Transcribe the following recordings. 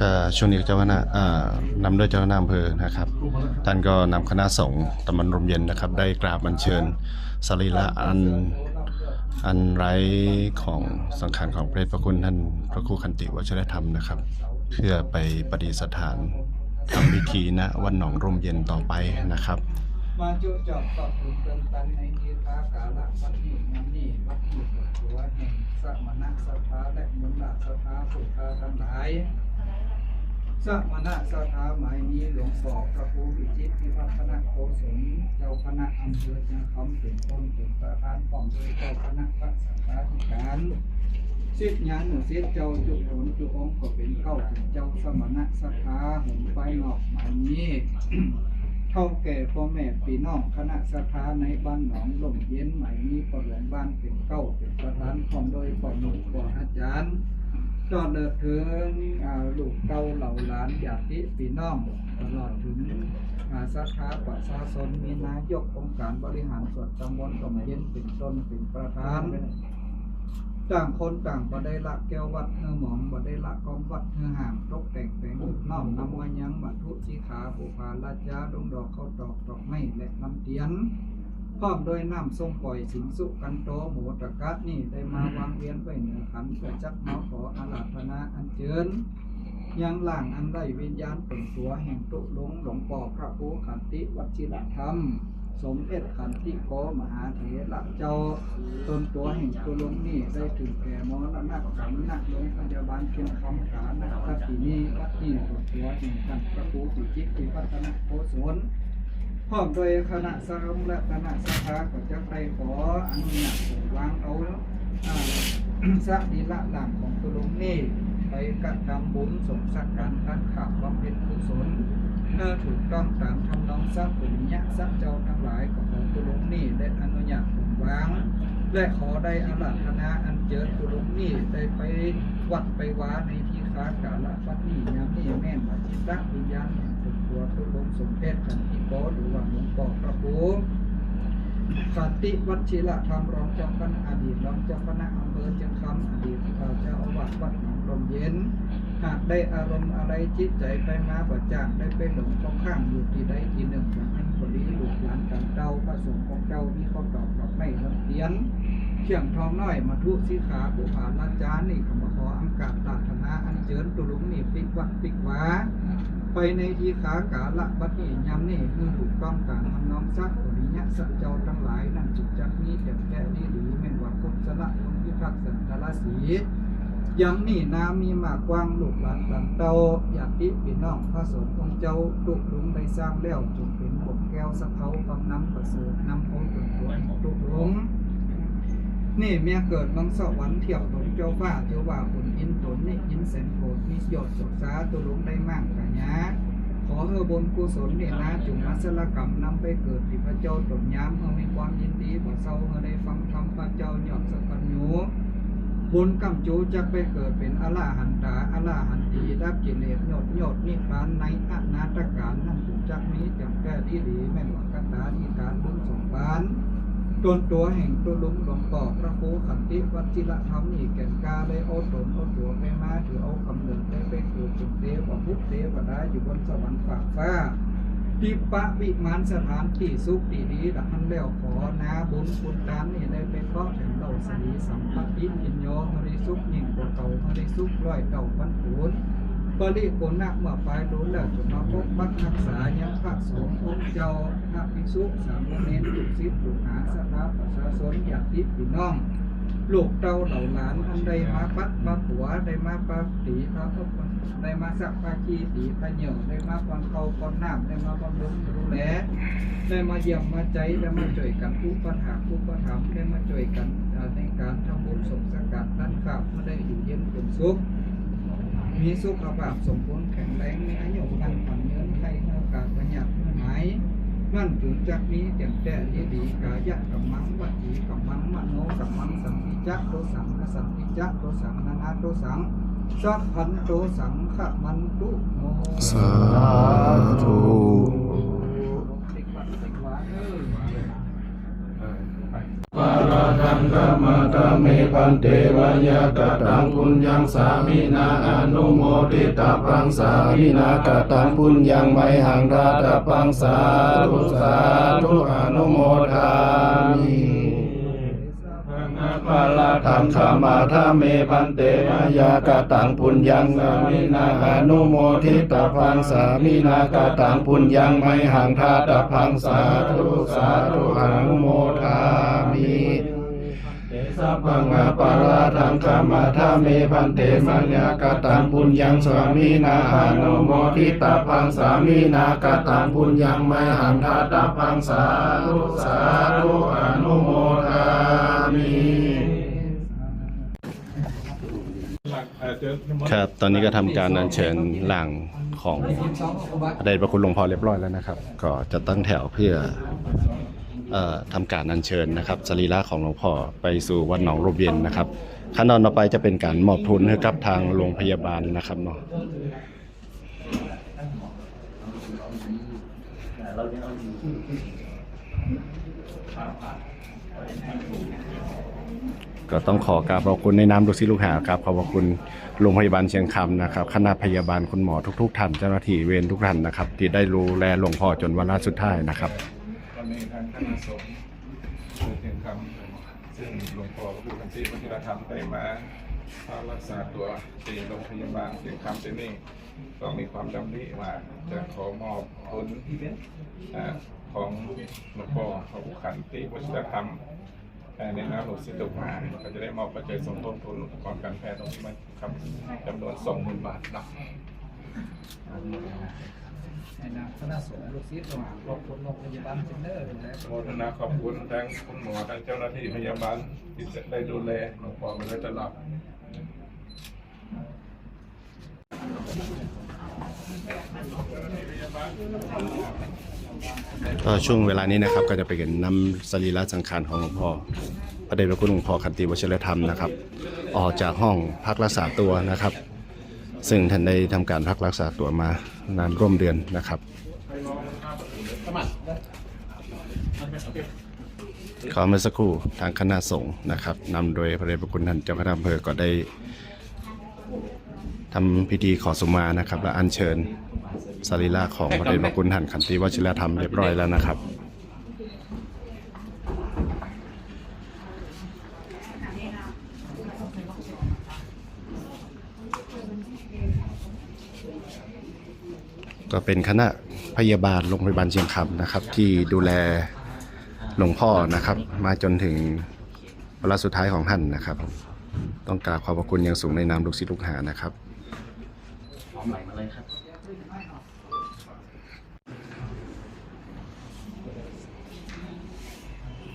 ก็ช่วงนี้เจ้าคณะอ่านำโดยเจ้าคณะอำเภอนะครับ ท่านก็นำคณะสงฆ์ตำบลรมเย็นนะครับ ได้กราบอัญเชิญสรีระอันอันไร้ของสังขารของพระเดชพระคุณท่านพระครูคันติวชรธรรมนะครับ เพื่อไปประดิษฐานทำพิธีณวัดหนองร่มเย็นต่อไปนะครับมาจุจอบตอบถูกเติมตันในทีทากาละวัดนี้งานนี้วัดนี้ปวดหัวแห่งสมณะสถาและมุนดาสถาสุขาทั้งหลาย สมณะสถาหมายนี้หลวงพ่อพระครูวิจิตพิพัฒนโกศลเจ้าคณะอำเภอจังคำเป็นต้นเป็นประธานป้องโดยเจ้าคณะพระสังฆาธิการสิทธิญาณหนึ่งสิทธิเจ้าจุหนจุองค์ก็เป็นเก้าถึงเจ้าสมณะสถาหนไปนอกหมายนี้เท่าแก่พ่อแม่พี่น้องคณะสถาในบ้านหนองลมเย็นใหม่นี้ปหลวงบ้านเป็นเก้าเป็นประธานของโดยปอหนุ่มปออาจารย์ ก็เลิกถึงลูกเต้าเหล่าหลานญาติพี่น้องตลอดถึงสาขาประชาชนมีนายกองค์การบริหารส่วนตำบลลมเย็นเป็นต้นเป็นประธานต่างคนต่างบ่ได้ละแก้ววัดเนื้อหมองบ่ได้ละกองวัดเนื้อห่างตกแต่งแต่งน้อมนำมายังวัตถุสีขาบูพาลาจาดงดอกเข้าดอกดอกไม้และลำเทียน พร้อมโดยน้ำทรงปล่อยสิงสุกันโตหมูตะกัดนี่ได้มาวางเวียนไว้เหนือขันเพื่อจักเมาขออาราธนาอันเจิญยังล่างอันได้วิญญาณเป็นตัวแห่งตุลงหลวงปอพระภูขันติวัชิรธรรม สมเด็จขันติโกมหาเถระเจ้าตนตัวแห่งตุลงนี่ได้ถึงแก่มรณะสำนักลงพยาบาลเพียงคำขานักทัตินีวัดนี่ตัวตัวแห่งกันพระภูปิจิตติพัฒนโกศล พร้อมโดยคณะสงฆ์และคณะสภาก็จะไปขออนุญาตวางเอาสักดีละหลังของตุลงนี่ไปกระทำบุญสมสักการทัดขับบำเพ็ญกุศลเมื่อถูกต้องตามทำนองสักปุญญะสักเจ้าทั้งหลายของตุลงนี่ได้อนุญาตผมวาง และขอได้อาราธนาอันเจิญตุลงนี่ได้ไปวัดไปวาในที่ค้ากาละปัดนี่ยามนี่แม่นว่าจิตตวิญญาณ แห่งตัวตัวตุลงสมเพศขันติโกหรือว่าหลวงพ่อพระภูมิขันติวัชิระธรรมรองเจ้าคณะอดีตรองเจ้าคณะอำเภอเชียงคำอดีตเจ้าอาวาสวัดหนองลมเย็นหากได้อารมณ์อะไรจิตใจไปมาประจากษ์ได้ไปหลงเข้าข้างอยู่ที่ใดที่หนึ่งอย่างนั้นคนนี้ลูกหลานกันเจ้าพระสงฆ์ของเจ้าที่เขาตอบกับไม่ลำเลียนเชียงทองน้อยมาทุสีขาบุผาลาจานี่ขมขออังกาศตาธนาอันเจิญตุลุงนี่ปิกวัดปิกวา ไปในที่ขากาละบัดนี้ยำนี่คือถูกต้องตามทำนองซักอริยะสัจเจ้าทั้งหลายนั่นจุดจักนี้แก่แก่ดีหรือแม่นว่าคุสละคุณพิทักษ์สันตละสียำนี่นามีมากกว้างลูกหลานตันเตาอยากติพี่น้องพระสงฆ์องค์เจ้าลูกหลุงได้สร้างแล้วจงเป็นบกแก้วสะเขากำน้ำประเสริฐน้ำองค์เป็นตัวงลูกหลง นี่เมียเกิดมังสวรรค์เที่ยวหลงเจ้าฟ้าเจ้าว่าคนอินตนนี่อินแสนโกรธมียอดสกษาตัวหลงได้มากกัญญาขอเฮอบนกุศลเนี่ยนะจุงมัสลกรรมนำไปเกิดที่พระเจ้าตนยามเฮามีความยินดีบ่เศร้าเฮาได้ฟังธรรมพระเจ้าหยอดสักปัญญูบุญกำจูจะไปเกิดเป็นอรหันตาอรหันตีดับกิเลสยอดยอดนิพพานในอนาตการนั่นจุจักมีจังแก้ดีดีแม่นว่ากตาที่การบุญสมบา ตนตัวแห่งตัวลุงหลวงป่อพระโคขันติวัชิระธรรมนี่แก่นกาได้เอตนเอตัวไปมาถือเอากำเนิดได้ไปเกิดจุดเทวพุทธเทวดาอยู่บนสวรรค์ฝากฟ้าทิปะวิมานสถานที่สุขดีดีดังนั้นแล้วขอนาบุญคุณทานนี่ได้ไปเพราะแห่งเราสีสัมปติอินโยมริสุขยิ่งกว่าเก่ามริสุขร้อยเก่าพันผูน ปริโกนักเมื่อไปรู้แล้วจะมาพบบักรักษายังพระสงฆ์องค์เจ้าพระภิกษุสามเณรลูกศิษย์ลูกหาสภาประชาชนญาติพี่น้องลูกเต้าเหล่าหลานอันใดมาปัดมาผัวได้มาปาตีพระพุทธได้มาสักปาคีตีพระเหนียวได้มาปันเขาปันน้ำได้มาบำรุงดูแลได้มาเยี่ยมมาใจได้มาช่วยกันผู้ปัญหาผู้ประถมภ์ได้มาช่วยกันในการทำบุญสมสกัดนั่นข้าวเมื่อได้อยู่เย็นเป็นสุข มีสุขภาพสมบูรณ์แข็งแรงมีอายุกันผ่อนเงินไข้โอกาสประหยัดเมื่อไหร่นั่นถึงจากนี้เต็มแต่ดีดีกายะกับมังวัจีกับมังมโนกับมังสัมปิจักโตสังนสัมปิจักโตสังนานาโตสังสัพพันโตสังขมันตุโนสาธุ ติกวัดติกวาเอ้ย วาระ ทังกมมาตาเมพันเตวายากตังปุญญังสามินาอนุโมทิตาปังสามินากตังปุญญังไมหังราตปังสาธุสาธุอนุโมทามิปาลาธรรมขามาทาเมพันเตมายากตังปุญญังสามินาอนุโมทิตาพังสามินากตังปุญญังไมหังทาตพังสาธุสาธุอ สัพพังอาปาลาธรรมขามาทาเมพันเตมายากตังปุญญังสามินาอนุโมทิตาพังสามินากตังปุญญังไมหังทาตพังสาธุสาธุอนุโมทามิครับตอนนี้ก็ทำการอัญเชิญหลังขององอุบัติพระคุณหลวงพ่อเรียบร้อยแล้วนะครับ ก็จะตั้งแถวเพื่อ ทำการอัญเชิญนะครับสรีระของหลวงพ่อไปสู่วัดหนองรูปเย็นนะครับ ขั้นตอนต่อไปจะเป็นการมอบทุนให้กับทางโรงพยาบาลนะครับเนาะก็ต้องขอกราบขอบคุณในนามลูกศิษย์ลูกหาครับขอบคุณโรงพยาบาลเชียงคำนะครับคณะพยาบาลคุณหมอทุก ๆ ท่านเจ้าหน้าที่เวรทุกท่านนะครับ ที่ได้รู้แลหลวงพ่อจนวันลาสุดท้ายนะครับ วันนี้ทางคณะสงฆ์คือเพียงคำซึ่งหลวงพ่อพระผู้คันติวัชิรธรรมได้มาพักรักษาตัวที่โรงพยาบาลเพียงคำที่นี่ก็มีความดำริว่าจะขอมอบทุนของหลวงพ่อพระผู้คันติวัชิรธรรมอ่ในนามหลวงศิษย์ตุมาก็จะได้มอบปัจจัยสมทบทุนอุปกรณ์การแพทย์ตรงนี้มาครับจำนวนสองหมื่นบาทนะ ในนามคณะสงฆ์ลูกศิษย์ระหว่างครอบครัวโรงพยาบาลเซ็นเตอร์และโมทนาขอบคุณทั้งคุณหมอทั้งเจ้าหน้าที่พยาบาลที่ได้ดูแลหลวงพ่อมาโดยตลอดก็ช่วงเวลานี้นะครับก็จะไปเห็นน้ำสรีระสังขารของหลวงพ่อพระเดชพระคุณหลวงพ่อคันติวชิรธรรมนะครับ ออกจากห้องพักรักษาตัวนะครับ ซึ่งท่านได้ทำการพักรักษาตัวมานานร่วมเดือนนะครับ ขอเมื่อสักครู่ทางคณะสงฆ์นะครับนำโดยพระเดชพระคุณท่านเจ้าคณะอำเภอก็ได้ทำพิธีขอสุมานะครับ และอัญเชิญสรีระของพระเดชพระคุณท่านขันติวชิรธรรมเรียบร้อยแล้วนะครับ ก็เป็นคณะพยาบาลโรงพยาบาลเชียงคำนะครับ ที่ดูแลหลวงพ่อนะครับ มาจนถึงเวลาสุดท้ายของท่านนะครับ ต้องกราบขอบพระคุณอย่างสูงในนามลูกศิษย์ลูกหานะครับ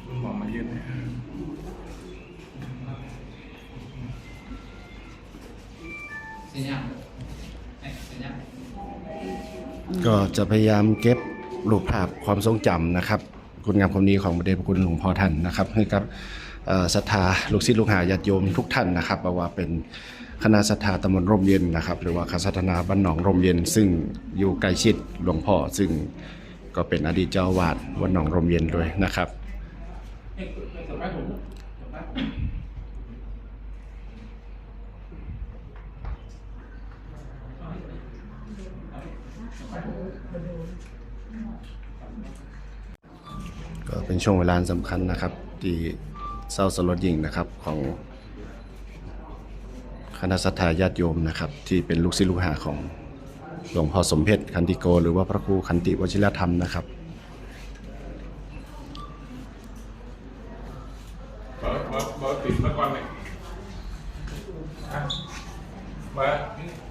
คุณหมอมายืนเนี่ยสัญญาณเก็จะพยายามเก็บรูปภาพความทรงจำนะครับ คุณงามความดีของพระเดชพระคุณหลวงพ่อท่านนะครับ ให้กับศรัทธาลูกศิษย์ลูกหาญาติโยมทุกท่านนะครับว่าเป็นคณะศรัทธาตำบลร่มเย็นนะครับ หรือว่าคณะศรัทนาบ้านหนองร่มเย็น ซึ่งอยู่ใกล้ชิดหลวงพ่อซึ่งก็เป็นอดีตเจ้าอาวาดวัดหนองร่มเย็นด้วยนะครับ ก็เป็นช่วงเวลาสำคัญนะครับ ที่เศร้าสลดยิ่งนะครับของคณะสัตยาญาติโยมนะครับ ที่เป็นลูกศิษย์ลูกหาของหลวงพ่อสมเพชรคันติโก หรือว่าพระครูคันติวชิรธรรมนะครับเบอร์เบอร์เบอร์ติดมาก่อนเลยฮะเบอร์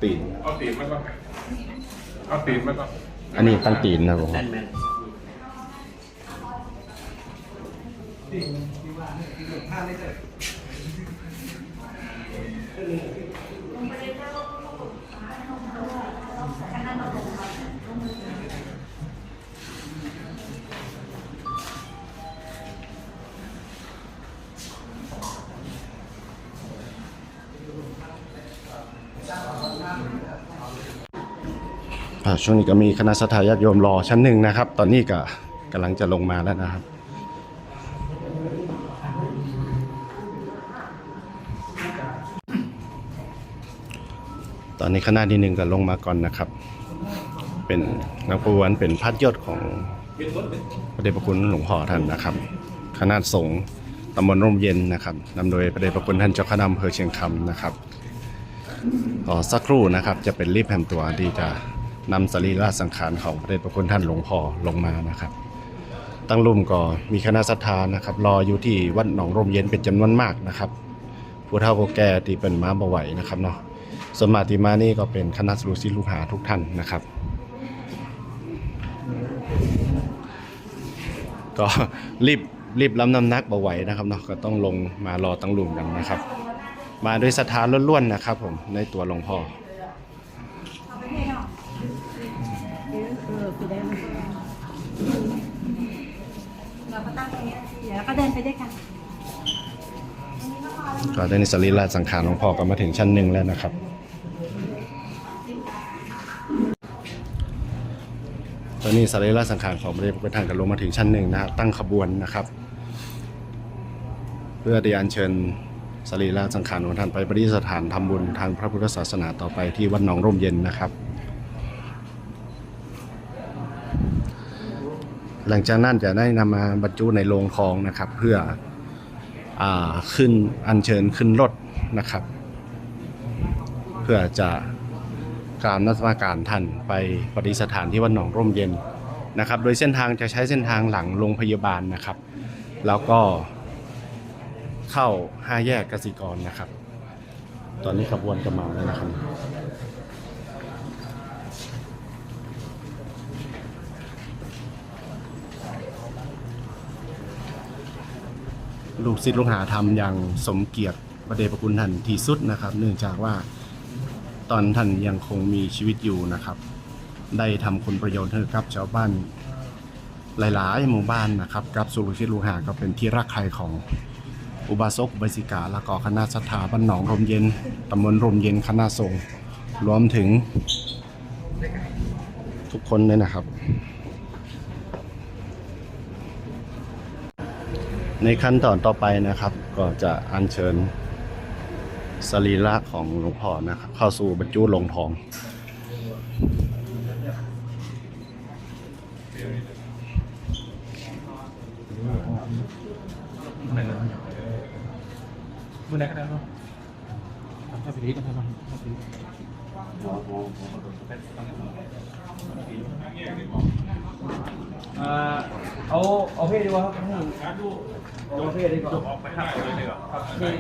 ตีนเอาติดมาก่อนเอาติดมาก่อนอันนี้ตั้งตีนนะครับผม จะมีคณะสถายาติโยมรอชั้นหนึ่งนะครับ ตอนนี้ก็กำลังจะลงมาแล้วนะครับ ตอนนี้คณะที่หนึ่งก็ลงมาก่อนนะครับ เป็นนักประวันเป็นพัดยศของพระเดชพระคุณหลวงพ่อท่านนะครับ คณะสงฆ์ตำบลร่มเย็นนะครับนำโดยพระเดชพระคุณท่านเจ้าคณะอำเภอเชียงคำนะครับ ขอสักครู่นะครับ จะเป็นรีบแผมตัวที่จะ นำสรีระสังขารของพระเดชพระคุณท่านหลวงพ่อลงมานะครับ ตั้งรุ่มก็มีคณะศรัทธานะครับ รออยู่ที่วัดหนองร่มเย็นเป็นจำนวนมากนะครับผู้เฒ่าผู้แก่ที่เป็นม้าบ่ไหวนะครับเนาะสมากที่มานี่ก็เป็นคณะลูกศิษย์ลูกหาทุกท่านนะครับ ก็รีบรีบล้ำน้ำนักบ่ไหวนะครับเนาะก็ต้องลงมารอตั้งรุ่มกันนะครับ มาด้วยศรัทธาล้วนๆนะครับผมในตัวหลวงพ่อ เราก็ตั้งตรงนี้เดี๋ยวเราก็เดินไปด้วยกันก็ได้ในสรีระสังขารหลวงพ่อก็มาถึงชั้นหนึ่งแล้วนะครับ ตอนนี้สรีระสังขารของพระเดชพระคุณท่านก็ลงมาถึงชั้นหนึ่งนะฮะตั้งขบวนนะครับ เพื่อที่อัญเชิญสรีระสังขารของท่านไปประดิษฐานทำบุญทางพระพุทธศาสนาต่อไปที่วัดหนองร่มเย็นนะครับ หลังจากนั้นจะได้นำมาบรรจุในโลงทองนะครับ เพื่ออขึ้นอัญเชิญขึ้นรถนะครับ เพื่อจะกรารนักมาการท่านไปปฏิสถานที่วัดหนองร่มเย็นนะครับ โดยเส้นทางจะใช้เส้นทางหลังโรงพยาบาลนะครับ แล้วก็เข้าห้าแยกกสิกรนะครับ ตอนนี้ขบวนกำลังแล้วนะครับ ลูกศิษย์ลูกหาทำอย่างสมเกียรติพระเดชพระคุณท่านที่สุดนะครับ เนื่องจากว่าตอนท่านยังคงมีชีวิตอยู่นะครับ ได้ทำคุณประโยชน์ให้กับชาวบ้านหลาย ๆ หมู่บ้านนะครับกับสุลูกศิษย์ลูกหาก็เป็นที่รักใคร่ของอุบาสกอุบาสิกาและก็คณะศรัทธาบ้านหนองรมเย็นตำบลรมเย็นคณะสงฆ์รวมถึงทุกคนเลยนะครับ ในขั้นตอนต่อไปนะครับ ก็จะอัญเชิญสรีระของหลวงพ่อนะครับเข้าสู่บรรจุลงทองมือไหร่ก็ได้เนาะทำแค่ปีนี้ก็ได้เนาะ อ่าเอา เอาเพศดีกว่าครับเอาเพศดีกว่าครับเพศ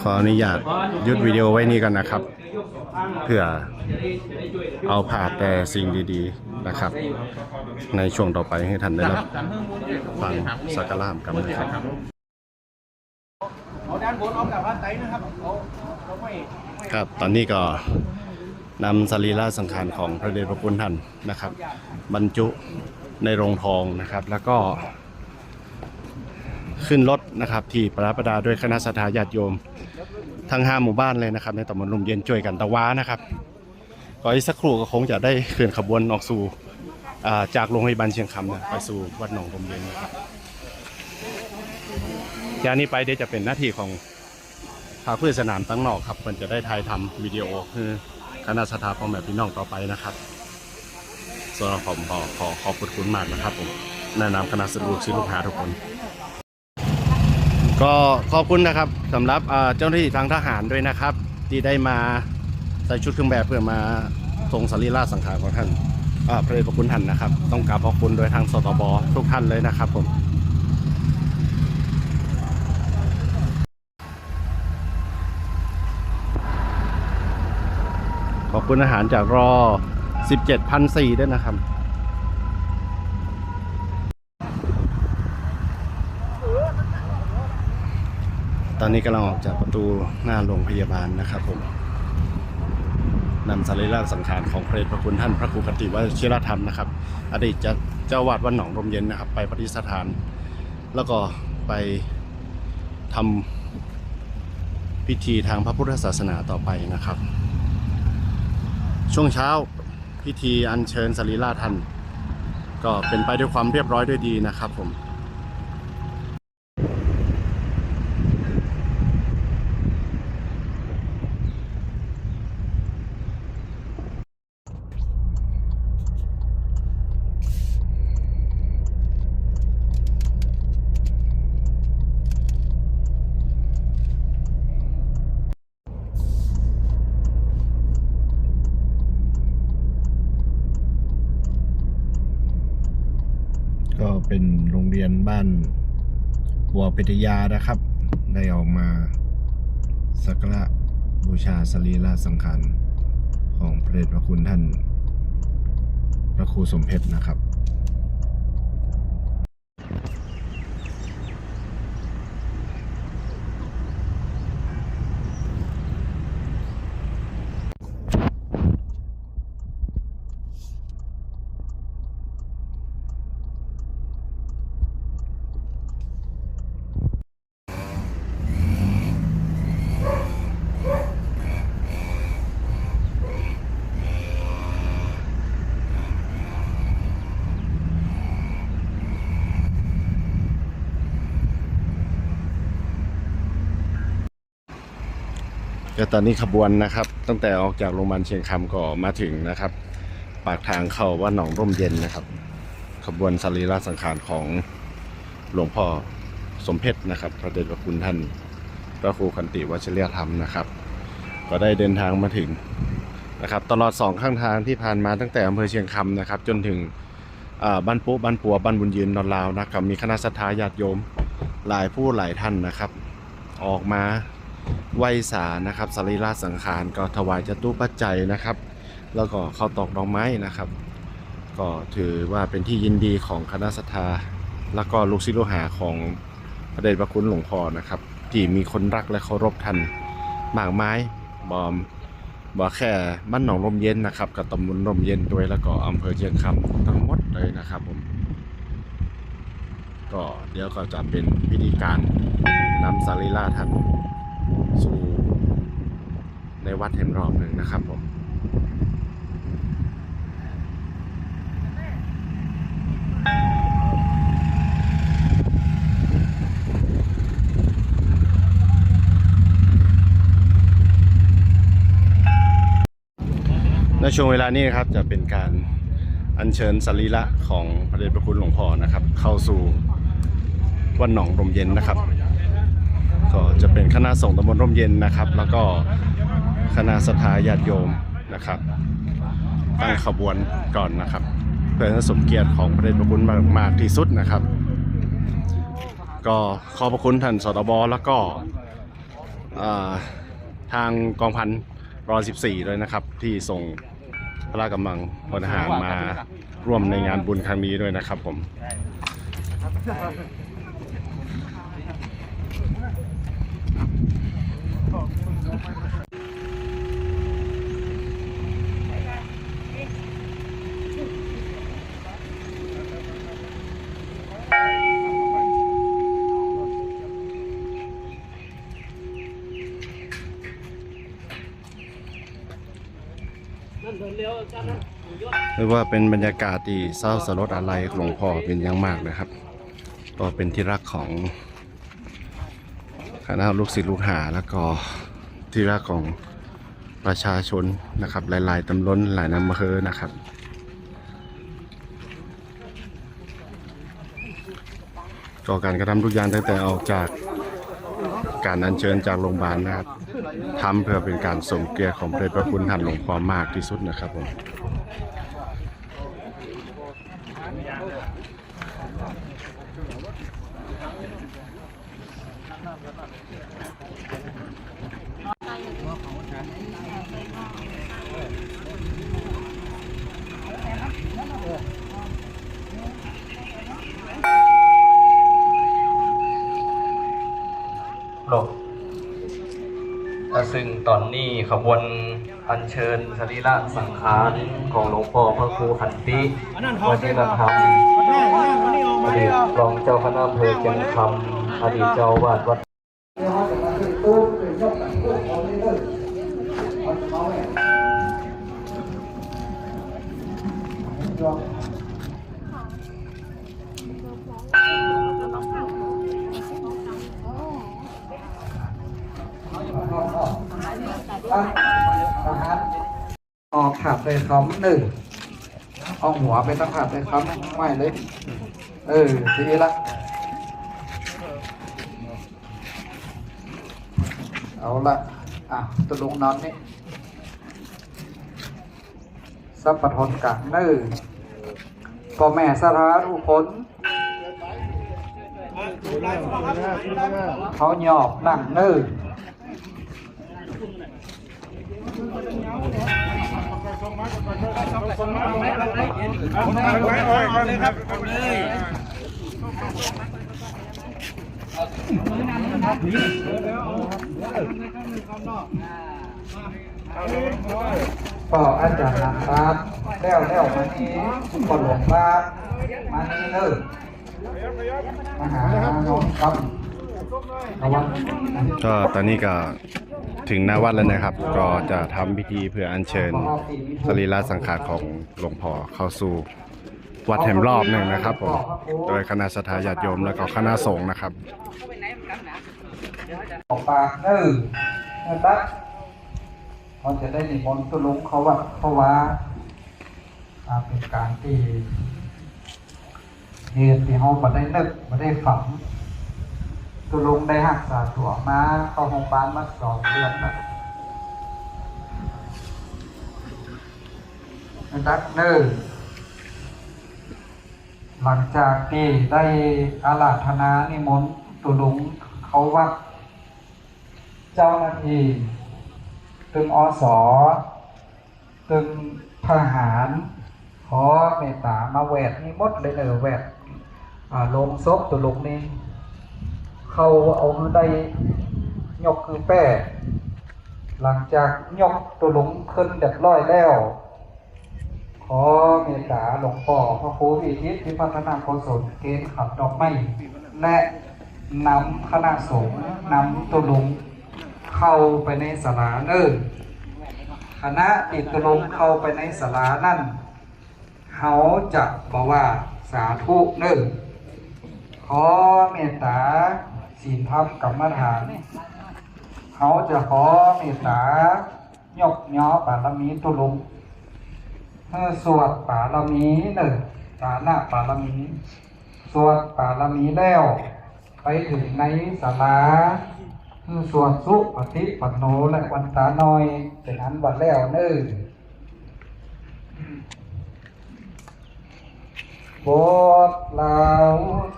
ขออนุญาตหยุดวิดีโอไว้นี่กันนะครับ เพื่อเอาผ่าแต่สิ่งดีๆนะครับ ในช่วงต่อไปให้ท่านได้รับฟังสักการะกันนะครับเอาด้านบนเอาแบบว่าไตนะครับเอาเอาไม่ไม่ครับตอนนี้ก็นำสรีระสังขารของพระเดชพระคุณท่านนะครับ บรรจุ ในโรงทองนะครับ แล้วก็ ขึ้นรถนะครับ ที่ประประดาด้วยคณะสัตยาญาติโยม ทั้งห้าหมู่บ้านเลยนะครับ ในตำบลลมเย็นช่วยกันตะว้านะครับก็อีกสักครู่ก็คงจะได้เคลื่อนขบวนออกสู่จากโรงพยาบาลเชียงคำนะไปสู่วัดหนองลมเย็นนะครับจากนี้ไปเดี๋ยวจะเป็นหน้าที่ของพาผู้สนามตั้งนอกครับมันจะได้ถ่ายทำวิดีโอคือคณะสถาพรแบบพี่น้องต่อไปนะครับ ส่วนผมขอขอขอบคุณมากนะครับผมแนะนำคณะสรุปชื่อลูกหาทุกคน ก็ขอบคุณนะครับสำหรับเจ้าหน้าที่ทางทหารด้วยนะครับ ที่ได้มาใส่ชุดเครื่องแบบเพื่อมาทรงสรีระสังขารของท่านอ่าพระเดชพระคุณท่านนะครับ ต้องกราบขอบคุณโดยทางสตบทุกท่านเลยนะครับผมขอบคุณอาหารจากรอ 17,400ด้วยนะครับ ตอนนี้กำลังออกจากประตูหน้าโรงพยาบาลนะครับผมนำสรีระสังขารของพระเดชพระคุณท่านพระครูคติวชิรธรรมนะครับ อดีตเจ้าวาดวัดหนองรมเย็นนะครับ ไปปฏิสถาน แล้วก็ไปทำพิธีทางพระพุทธศาสนาต่อไปนะครับ ช่วงเช้า พิธีอัญเชิญสรีระท่านก็เป็นไปด้วยความเรียบร้อยด้วยดีนะครับผม เป็นโรงเรียนบ้านบัวปิทยานะครับ ได้ออกมาสักการะบูชาสรีระสังขารของพระเดชพระคุณท่าน พระครูสมเพชรนะครับ ก็ตอนนี้ขบวนนะครับ ตั้งแต่ออกจากโรงพยาบาลเชียงคำก็มาถึงนะครับ ปากทางเข้าว่าหนองร่มเย็นนะครับ ขบวนสรีระสังขารของหลวงพ่อสมเพชรนะครับพระเดชพระคุณท่านพระครูคันติวัชิรยธรรมนะครับ ก็ได้เดินทางมาถึงนะครับ ตลอดสองข้างทางที่ผ่านมาตั้งแต่อำเภอเชียงคำนะครับ จนถึงบ้านปุ๊บ้านปัวบ้านบุญยืนนอนลาวนะครับมีคณะสัตยาญาติโยมหลายผู้หลายท่านนะครับ ออกมา ไหวสานะครับสรีระสังขารก็ถวายจตุปัจจัยนะครับ แล้วก็เข้าตอกดอกไม้นะครับ ก็ถือว่าเป็นที่ยินดีของคณะสัทธาแล้วก็ลูกศิษย์ลูกหาของพระเดชพระคุณหลวงพ่อนะครับ ที่มีคนรักและเคารพท่านมากมายบอมบอแค่บ้านหนองลมเย็นนะครับกับตำบลลมเย็นด้วยแล้วก็อำเภอเชียงคำทั้งหมดเลยนะครับผมก็เดี๋ยวก็จะเป็นพิธีการนำสรีระท่าน ในวัดเห็นรอบหนึ่งนะครับผมในช่วงเวลานี้นะครับจะเป็นการอัญเชิญสรีระของพระเดชพระคุณหลวงพ่อนะครับ เข้าสู่วัดหนองลมเย็นนะครับ ก็จะเป็นคณะสงฆ์ตำบลร่มเย็นนะครับ แล้วก็ คณะสถาญาติโยมนะครับ ตั้งขบวนก่อนนะครับ เพื่อให้สมเกียรติของพระเดชพระคุณมากมากที่สุดนะครับ ก็ขอบพระคุณท่านสตบแล้วก็ทางกองพันรอ14ด้วยนะครับ ที่ส่งพระกำลังพลทหารมาร่วมในงานบุญครั้งนี้ด้วยนะครับผม รียกว่าเป็นบรรยากาศที่เศร้าสลดอะไรหลวงพ่อเป็นอย่างมากนะครับ ก็เป็นที่รักของคณะลูกศิษย์ลูกหาแล้วก็ที่รักของประชาชนนะครับ หลาย ๆตำบลหลายอำเภอนะครับก็การกระทำทุกอย่างตั้งแต่ออกจากการอัญเชิญจากโรงพยาบาลนะครับทำเพื่อเป็นการสมเกียรติของพระเดชพระคุณท่านหลวงพ่อมากที่สุดนะครับผม หลบอะซึ่งตอนนี้ ขบวนอัญเชิญสรีระสังขารของหลวงพ่อพระครูขันติวชิรธรรมอดีตรองเจ้าคณะอำเภอเชียงคำอดีตเจ้าอาวาดวัดเดี๋ ออกผัดเลยคำหนึ่งเอาหัวไปตั้งผัดเลยคำไม่เลย เออทีละเอาละอะตัวลงนอนนี่สัพพทนกังเนอพ่อแม่สาธาทุกคนเขาหยอบนั่งนื่น ก็อาจารย์นะครับแล้วแล้วมานี้ก็หลวงบ้ามานี้เนอมาหาน้องครับ ก็ตอนนี้ก็ถึงหน้าวัดแล้วนะครับ ก็จะทำพิธีเพื่ออัญเชิญสรีระสังขารของหลวงพ่อเข้าสู่วัดแห่งรอบหนึ่งนะครับผมโดยคณะสัตยาติโยมแล้วก็คณะสงฆ์นะครับออกปากเนอะนะครับเขาจะได้นิมนต์ตุลุงเขาวัดเขาะว่าเป็นการที่เรียนที่เขาบ่ได้นึกบ่ได้ฝัง ตุลุงได้หักษาตัวมาเข้าโรงพยาบาลมาสองเดือนแล้วนะครับเนอะหลังจากที่ได้อาราธนานิมนต์ตุลุงเขาวัดเจ้าหน้าที่ตึงอสอตึงทหารขอเมตตามาแหวดนี่มดเลยเนอแหวดอ่าลงศพตัวลงนี่ เขาเอาได้ยกคือแป้ หลังจากยกตัวหลงขึ้นเรียบร้อยแล้ว ขอเมตตาหลวงพ่อพระครูวิทิตพิพัฒนาโกศลเกณฑ์ขับดอกไม้และนำคณะสงฆ์นำตัวหลงเข้าไปในศาลาเนิ่นคณะติดตัวลงเข้าไปในศาลานั่นเขาจะบอกว่าสาธุเนิ่นขอเมตตา ศีลธรรมกรรมฐานเขาจะขอเมตตายกย่อบารมีตุลุงเมื่อสวดบารมีหนึ่งปานะบารมีสวดบารมีแล้ว ไปถึงในศาลาคือสวดสุปฏิปันโนและวันตาน้อยเป็นอันบัดแล้วเนิ่นโบสลา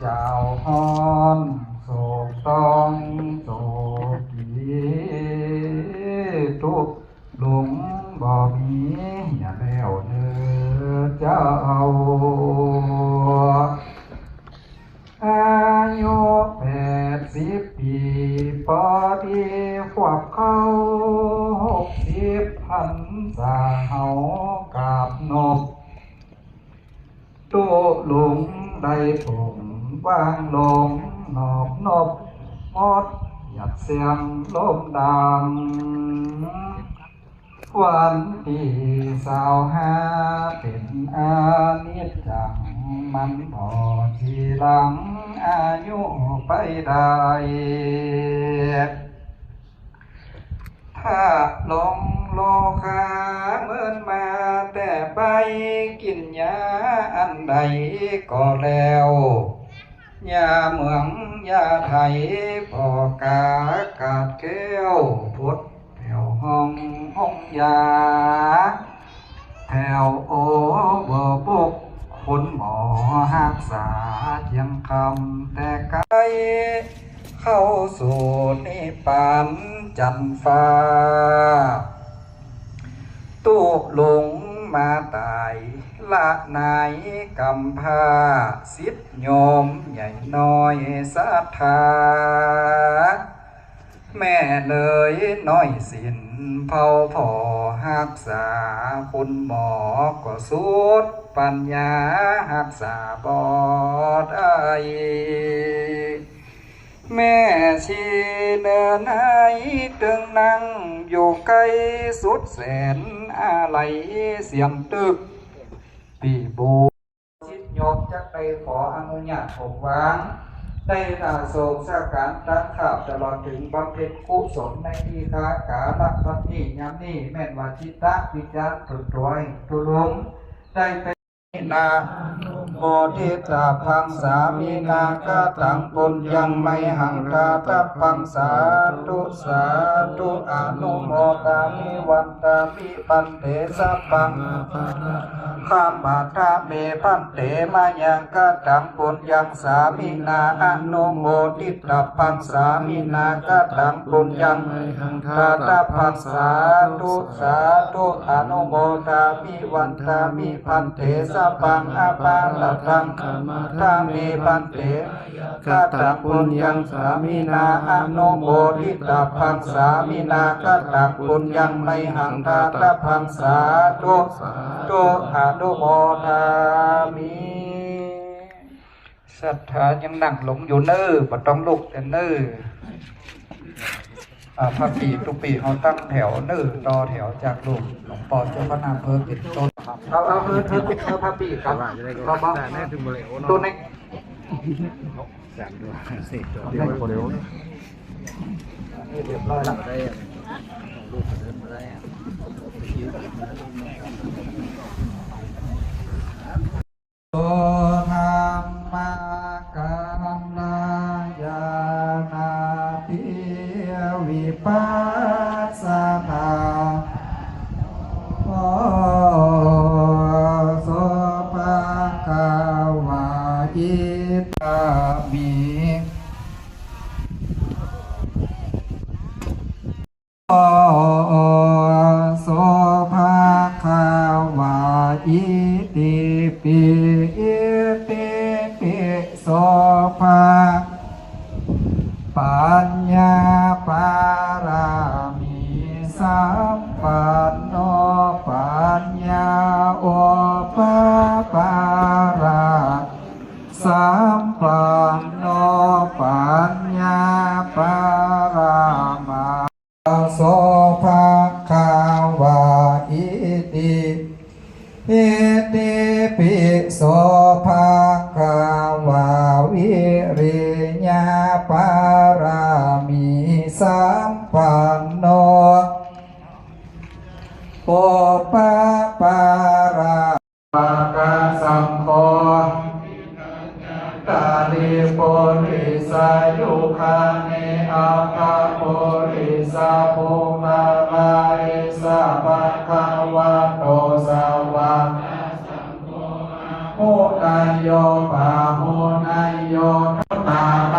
เจ้าฮอนโศก ต้องโศกีทุกหลงบ่มีอย่าแล้วเด้อเจ้าอายุแปดสิบปีพอดีขวบเข้าหกสิบพันสาเฮากราบนบตุลุงได้ผมวางลงนอบนบ มดหยัดเสียงลมดังวันที่สาวหาเป็นอานิจจัง มันพอทีหลังอายุไปได้ถ้าลงโลคาเหมือนมาแต่ไปกินยาอันใดก็แล้ว ยาเหมืองยาไทยพอกากาดแก้วพุทธแผ่วห้องห้องยาแผ่วโอเบอร์ปุกคุณหมอหักษาเทียงคำแต่ไกลเข้าสู่นิพพานจันฟ้า ตูกหลงมาตาย ละนายกำพาสิทธโยมใหญ่น้อยศรัทธา แม่เลยน้อยสินเผาพอหักษาคุณหมอก็สุดปัญญาหักษาบอดไอแม่ชีเนินให้ตึงนั่งอยู่ใกล้สุดแสนอะไรเสียงตึก บูชิดยกจะไปขออนุญาตผมวางได้อาโศกสาการตั้งข่าวตลอดถึงบำเพ็ญกุศลในทีคากาลักวันนี้ยามนี้แม่นวาชิตะวิจารณ์ตุดรวยตุลุงได้เป็นนา โมทิตาพังสามีนากตังปุญญังไม่หังคาตาพังสาธุสาธุอนุโมทามิวันตามิปันเตสัพพังข้ามาทาเมพันเตมายังกตังปุญญังสามีนาอนุโมทิตาพังสามีนากตังปุญญังคาตาพังสาธุสาธุอนุโมทามิวันตามิพันเตสัพพังอาปาลตังทาเมพันเตกตังปุญญังสามีนาอนุโมทิตาพังสามีนากตังปุญญังไมหังตาตาพังสาธุตุอนุโมทามิศรัทธายังนั่งหลงอยู่เน้อบ่ต้องลุกแต่เน้อพระปีทุปีเขาตั้งแถวเน้อต่อแถวจากหลูกหลวงปอเจ้าพระนามเพิ่มเป็นต้น เอาเอาเพิ่มเพิ่มเพิ่มพระปีครับเราบอกตัวนี้เรียบร้อยแล้วโตธรร ปิโสภะ ริสาภะคะวะโตสาวะโมนายโยปาโมนายโยทัตตา